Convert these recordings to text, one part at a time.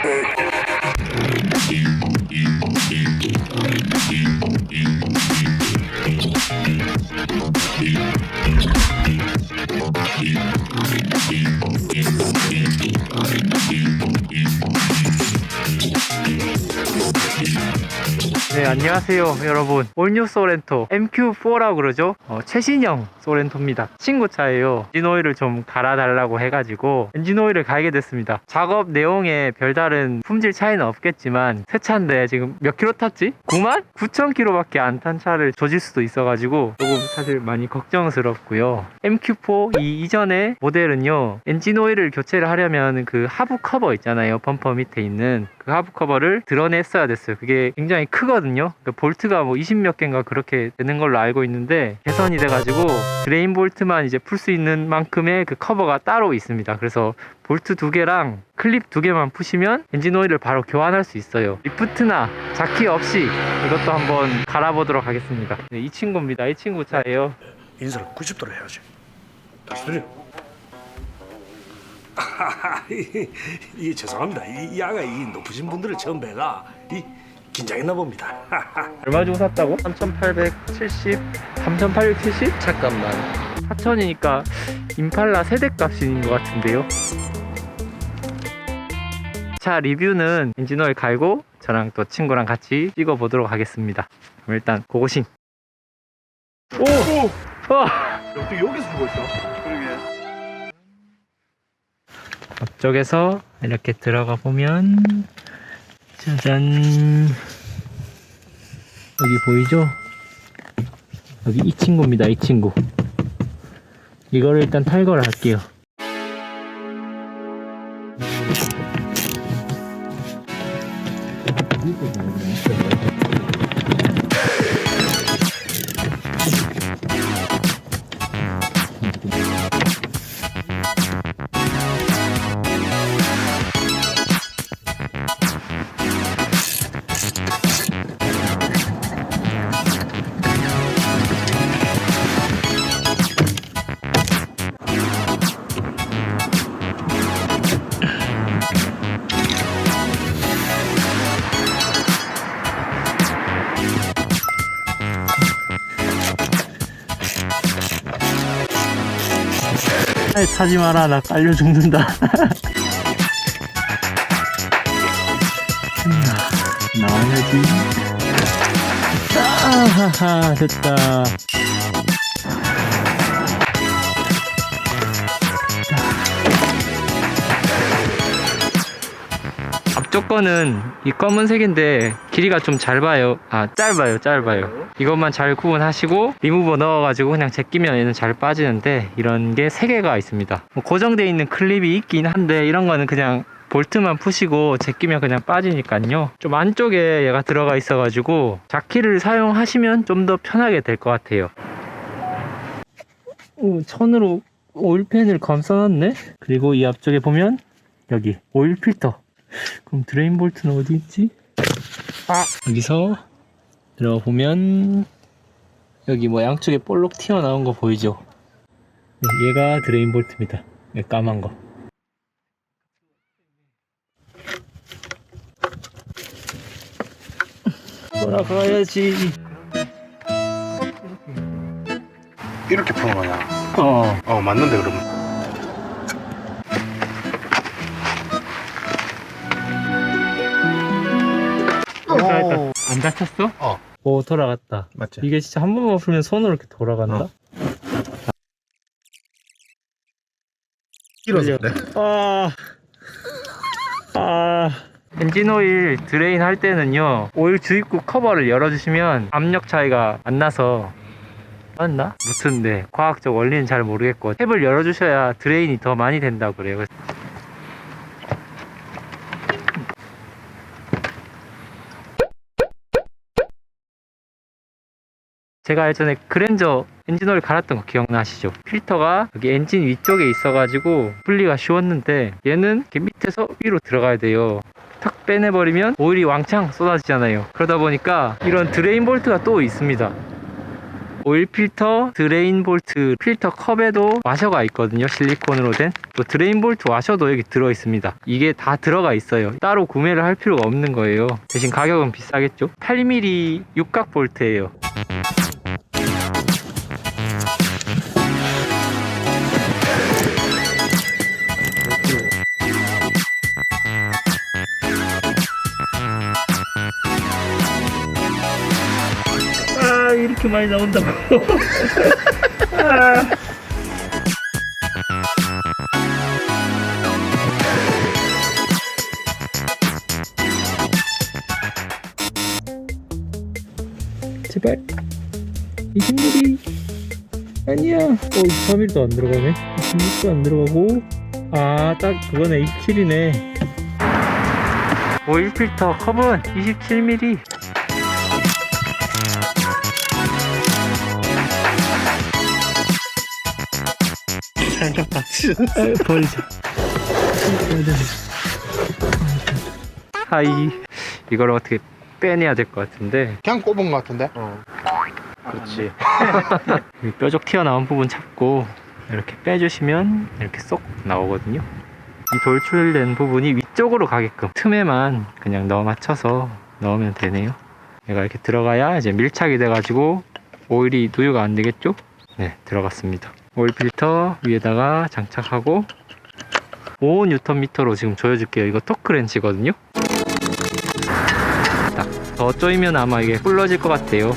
Thank you. 네, 안녕하세요, 여러분. 올뉴 소렌토 MQ4라고 그러죠? 어, 최신형 소렌토입니다. 친구 차예요. 엔진 오일을 좀 갈아달라고 해가지고 엔진 오일을 갈게 됐습니다. 작업 내용에 별다른 품질 차이는 없겠지만 새 차인데 지금 몇 킬로 탔지? 9만? 9천 킬로밖에 안 탄 차를 조질 수도 있어가지고 조금 사실 많이 걱정스럽고요. MQ4 이 이전의 모델은요, 엔진 오일을 교체를 하려면 그 하부 커버 있잖아요. 범퍼 밑에 있는 그 하부 커버를 드러냈어야 됐어요. 그게 굉장히 크거든요. 그러니까 볼트가 뭐 20몇 개인가 그렇게 되는 걸로 알고 있는데 개선이 돼가지고 드레인 볼트만 이제 풀 수 있는 만큼의 그 커버가 따로 있습니다. 그래서 볼트 두 개랑 클립 두 개만 푸시면 엔진 오일을 바로 교환할 수 있어요. 리프트나 자키 없이 이것도 한번 갈아보도록 하겠습니다. 네, 이 친구입니다. 이 친구 차예요. 인사를 90도로 해야지. 다시 들려. 이게 죄송합니다. 이, 이 아가 이 높으신 분들을 처음 뵈가 이 긴장했나 봅니다. 얼마 주고 샀다고? 3,870, 3,870? 잠깐만 4천이니까 임팔라 세대값인 것 같은데요. 차 리뷰는 엔진오일 갈고 저랑 또 친구랑 같이 찍어 보도록 하겠습니다. 그럼 일단 고고싱. 오! 오! 와! 어떻게 여기서 있어? 앞쪽에서 이렇게 들어가 보면 짜잔. 여기 보이죠? 여기 이 친구입니다 이 친구. 이거를 일단 탈거를 할게요 타지 마라 나 깔려 죽는다. 음, 나와야지. 아하하 됐다 앞쪽 거는 이 검은색인데 길이가 좀 짧아요. 아 짧아요 짧아요. 이것만 잘 구분하시고 리무버 넣어가지고 그냥 제끼면 얘는 잘 빠지는데 이런 게세 개가 있습니다. 뭐 고정되어 있는 클립이 있긴 한데 이런 거는 그냥 볼트만 푸시고 제끼면 그냥 빠지니까요. 좀 안쪽에 얘가 들어가 있어 가지고 자키를 사용하시면 좀 더 편하게 될 것 같아요. 오, 천으로 오일팬을 감싸놨네? 그리고 이 앞쪽에 보면 여기 오일 필터 그럼 드레인 볼트는 어디 있지? 아 여기서 들어가 보면 여기 뭐 양쪽에 볼록 튀어나온 거 보이죠? 네, 얘가 드레인 볼트입니다. 이 까만 거. 돌아가야지. 이렇게 푸는 거냐? 어. 어 맞는데 그러면. 안 다쳤어? 어. 오 돌아갔다. 맞지? 이게 진짜 한 번만 풀면 손으로 이렇게 돌아간다? 어. 길어서 그래. 아, 아. 엔진 오일 드레인 할 때는요, 오일 주입구 커버를 열어주시면 압력 차이가 안 나서, 맞나? 무튼, 네. 과학적 원리는 잘 모르겠고, 탭을 열어주셔야 드레인이 더 많이 된다고 그래요. 그래서 제가 예전에 그랜저 엔진 오일 갈았던 거 기억나시죠? 필터가 여기 엔진 위쪽에 있어가지고 분리가 쉬웠는데 얘는 이렇게 밑에서 위로 들어가야 돼요. 탁 빼내버리면 오일이 왕창 쏟아지잖아요. 그러다 보니까 이런 드레인 볼트가 또 있습니다. 오일 필터, 드레인 볼트, 필터 컵에도 와셔가 있거든요. 실리콘으로 된. 또 드레인 볼트 와셔도 여기 들어 있습니다. 이게 다 들어가 있어요. 따로 구매를 할 필요가 없는 거예요. 대신 가격은 비싸겠죠? 8mm 육각 볼트예요. 이렇게 많이 나온다고 제발. 20mm 아니야. 어 3일도 안 들어가네. 26도 안 들어가고. 아 딱 그거네. 27이네. 오일 필터. 컵은 27mm 버리자. 하이. 이걸 어떻게 빼내야 될 것 같은데. 그냥 꼽은 것 같은데? 그렇지. 이 뾰족 튀어나온 부분 잡고 이렇게 빼주시면 이렇게 쏙 나오거든요. 이 돌출된 부분이 위쪽으로 가게끔 틈에만 그냥 넣어 맞춰서 넣으면 되네요. 얘가 이렇게 들어가야 이제 밀착이 돼가지고 오일이 누유가 안 되겠죠? 네, 들어갔습니다. 오일 필터 위에다가 장착하고 5Nm로 지금 조여줄게요. 이거 토크렌치거든요. 딱 더 조이면 아마 이게 불러질 것 같아요.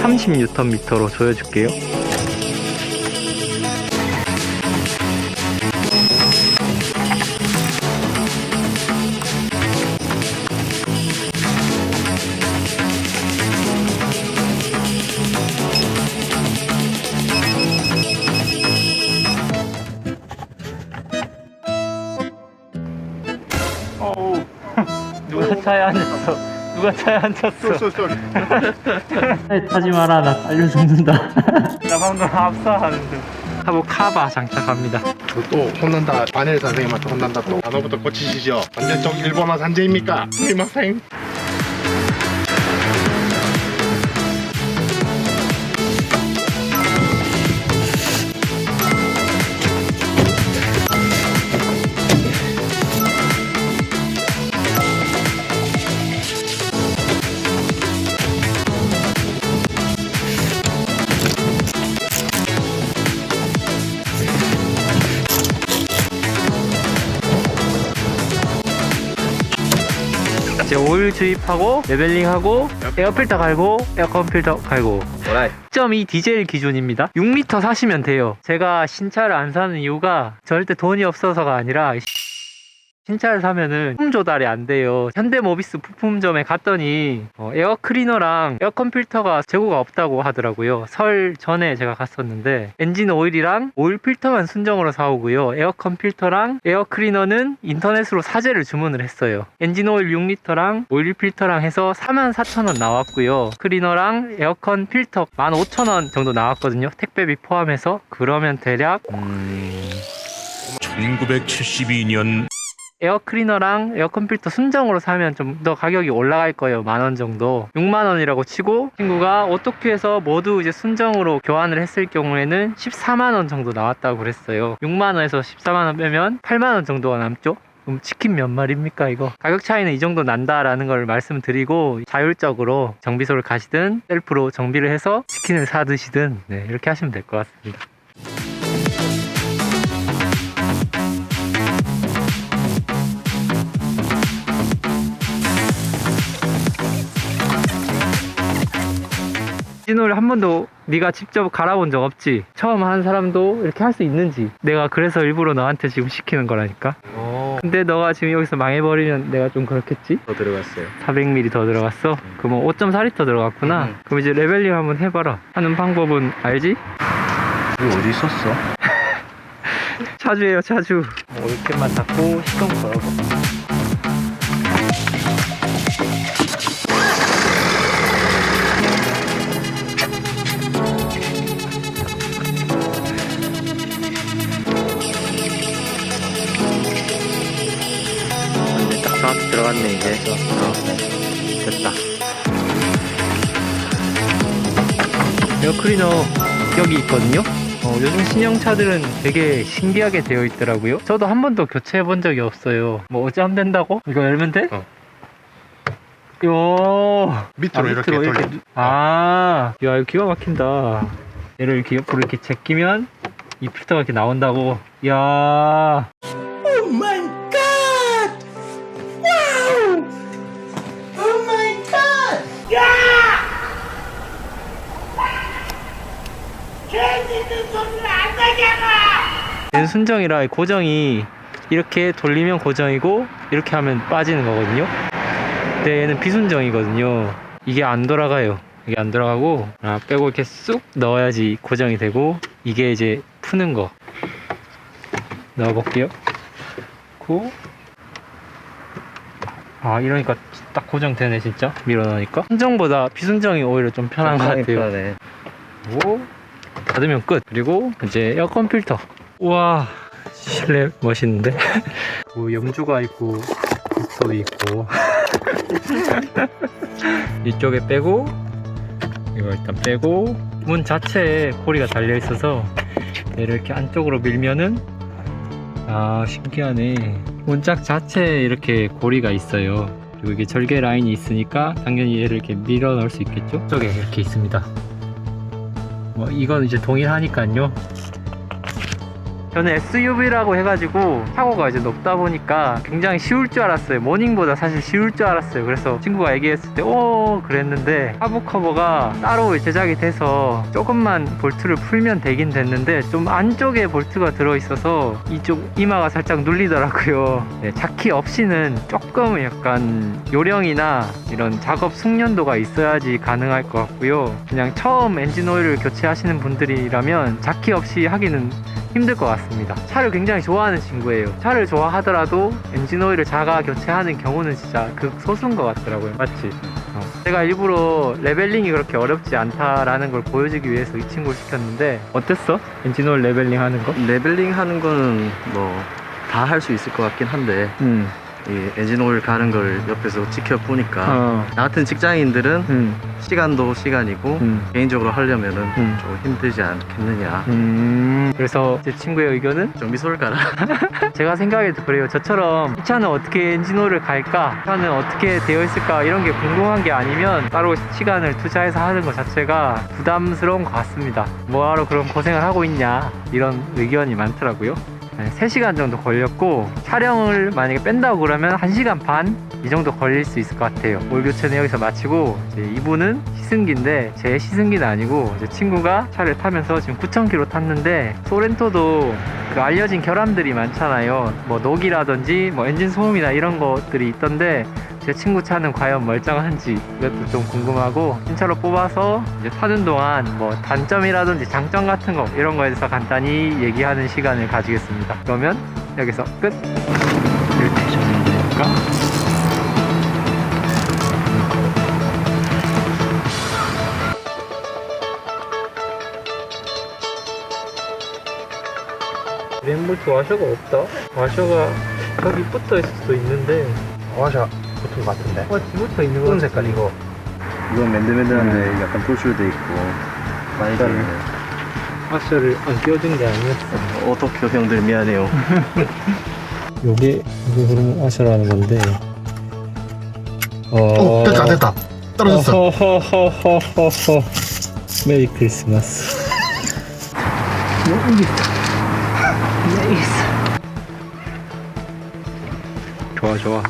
(30 Nm로) 조여줄게요 누가 차에 앉았어. 쏠쏠 차에 타지 마라 나 알려 죽는다. 나 방금 압사하는 중 하고 카바 장착합니다. 또 혼난다. 바넬 선생님한테 혼난다 또. 단어부터 고치시죠. 언제적 일본어 산재입니까? 스미마생 이제 오일 주입하고 레벨링하고 에어필터 갈고 에어컨 필터 갈고. 1.2 디젤 기준입니다. 6리터 사시면 돼요. 제가 신차를 안 사는 이유가 절대 돈이 없어서가 아니라 신차를 사면은 부품 조달이 안 돼요. 현대모비스 부품점에 갔더니 어, 에어 클리너랑 에어컨 필터가 재고가 없다고 하더라고요. 설 전에 제가 갔었는데 엔진 오일이랑 오일 필터만 순정으로 사오고요. 에어컨 필터랑 에어 클리너는 인터넷으로 사제를 주문을 했어요. 엔진 오일 6리터랑 오일 필터랑 해서 44,000원 나왔고요. 클리너랑 에어컨 필터 15,000원 정도 나왔거든요. 택배비 포함해서 그러면 대략 음... 1972년 에어 클리너랑 에어컨 필터 순정으로 사면 좀 더 가격이 올라갈 거예요. 만 원 정도. 6만 원이라고 치고 친구가 오토큐에서 모두 이제 순정으로 교환을 했을 경우에는 14만 원 정도 나왔다고 그랬어요. 6만 원에서 14만 원 빼면 8만 원 정도가 남죠. 그럼 치킨 몇 마리입니까 이거? 가격 차이는 이 정도 난다라는 걸 말씀드리고 자율적으로 정비소를 가시든 셀프로 정비를 해서 치킨을 사 드시든 네, 이렇게 하시면 될 것 같습니다. 신호를 한 번도 네가 직접 갈아본 적 없지? 처음 하는 사람도 이렇게 할 수 있는지 내가 그래서 일부러 너한테 지금 시키는 거라니까 근데 너가 지금 여기서 망해버리면 내가 좀 그렇겠지? 더 들어갔어요 400ml 더 들어갔어? 그러면 5.4L 들어갔구나 음. 그럼 이제 레벨링 한번 해봐라 하는 방법은 알지? 이거 어디 있었어? 차주예요 차주 뭐 이렇게만 닫고 시동 걸어봐 들어 들어갔네 이제 어, 됐다 에어클리너 여기 있거든요 어, 요즘 신형차들은 되게 신기하게 되어 있더라고요 저도 한 번도 교체해 본 적이 없어요 뭐 어제 하면 된다고? 이거 열면 돼? 어. 요 밑으로 아, 이렇게 밑으로 돌려. 이렇게. 아, 야, 이거 기가 막힌다. 얘를 이렇게 옆으로 이렇게 제끼면 이 필터가 이렇게 나온다고. 야. 얘는 순정이라 고정이 이렇게 돌리면 고정이고 이렇게 하면 빠지는 거거든요. 근데 얘는 비순정이거든요. 이게 안 돌아가요. 이게 안 돌아가고 아, 빼고 이렇게 쑥 넣어야지 고정이 되고 이게 이제 푸는 거 넣어볼게요. 고. 아 이러니까 딱 고정되네 진짜 밀어넣으니까 순정보다 비순정이 오히려 좀 편한 것 같아요. 오 닫으면 끝. 그리고 이제 에어컨 필터. 우와 실내 멋있는데? 뭐 염주가 있고 국소도 있고. 이쪽에 빼고 이거 일단 빼고 문 자체에 고리가 달려 있어서 얘를 이렇게 안쪽으로 밀면은 아 신기하네. 문짝 자체에 이렇게 고리가 있어요. 그리고 이게 절개 라인이 있으니까 당연히 얘를 이렇게 밀어 넣을 수 있겠죠? 쪽에 이렇게 있습니다 뭐 이건 이제 동일하니까요 저는 SUV라고 해가지고 사고가 이제 높다 보니까 굉장히 쉬울 줄 알았어요. 모닝보다 사실 쉬울 줄 알았어요. 그래서 친구가 얘기했을 때, 오, 그랬는데 하부 커버가 따로 제작이 돼서 조금만 볼트를 풀면 되긴 됐는데 좀 안쪽에 볼트가 들어있어서 이쪽 이마가 살짝 눌리더라고요. 네, 자키 없이는 조금 약간 요령이나 이런 작업 숙련도가 있어야지 가능할 것 같고요. 그냥 처음 엔진 오일을 교체하시는 분들이라면 자키 없이 하기는 힘들 것 같습니다. 차를 굉장히 좋아하는 친구예요. 차를 좋아하더라도 엔진 오일을 자가 교체하는 경우는 진짜 극소수인 것 같더라고요. 맞지? 어. 제가 일부러 레벨링이 그렇게 어렵지 않다라는 걸 보여주기 위해서 이 친구를 시켰는데 어땠어? 엔진 오일 레벨링 하는 거? 레벨링 하는 거는 뭐 다 할 수 있을 것 같긴 한데 응. 이 엔진 오일 가는 걸 옆에서 지켜보니까 어. 나 같은 직장인들은 응. 시간도 시간이고 응. 개인적으로 하려면은 응. 좀 힘들지 않겠느냐 음. 그래서 제 친구의 의견은 좀 미소를 깔아 제가 생각해도 그래요. 저처럼 이 차는 어떻게 엔진오일을 갈까? 차는 어떻게 되어 있을까? 이런 게 궁금한 게 아니면 따로 시간을 투자해서 하는 것 자체가 부담스러운 것 같습니다. 뭐하러 그런 고생을 하고 있냐? 이런 의견이 많더라고요. 네, 3시간 정도 걸렸고 촬영을 만약에 뺀다고 그러면 1시간 반? 이 정도 걸릴 수 있을 것 같아요. 올 교체는 여기서 마치고 이제 이분은 시승기인데 제 시승기는 아니고 제 친구가 차를 타면서 지금 9,000km 탔는데 소렌토도 그 알려진 결함들이 많잖아요. 뭐 녹이라든지 뭐 엔진 소음이나 이런 것들이 있던데 제 친구 차는 과연 멀쩡한지 이것도 좀 궁금하고 신차로 뽑아서 이제 타는 동안 뭐 단점이라든지 장점 같은 거 이런 거에 대해서 간단히 얘기하는 시간을 가지겠습니다. 그러면 여기서 끝. 이렇게 하시면 되니까. 램볼트 와셔가 없다. 와셔가 저기 붙어 있을 수도 있는데 와샤 붙은 것 같은데 어, 붙어 있는 거 푸른 색깔 이거 이건 맨들맨들한데 약간 돌출돼 있고 많이 색깔을. 다르네 와셔를 안 끼워준 게 아니었어. 오토큐 형들 미안해요 요게 이게 그러면 와셔라는 건데. 어 됐다 됐다 떨어졌어 허허허허허. 메리 크리스마스. 여기 있다. 나이스. 좋아 좋아.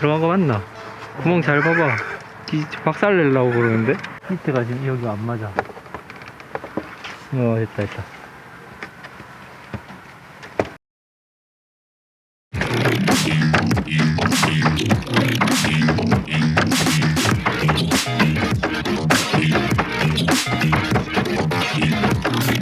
들어간 거 맞나? 구멍 잘 봐봐. 이 박살 내려고 그러는데? 히트가 지금 여기 안 맞아. 어 됐다 됐다.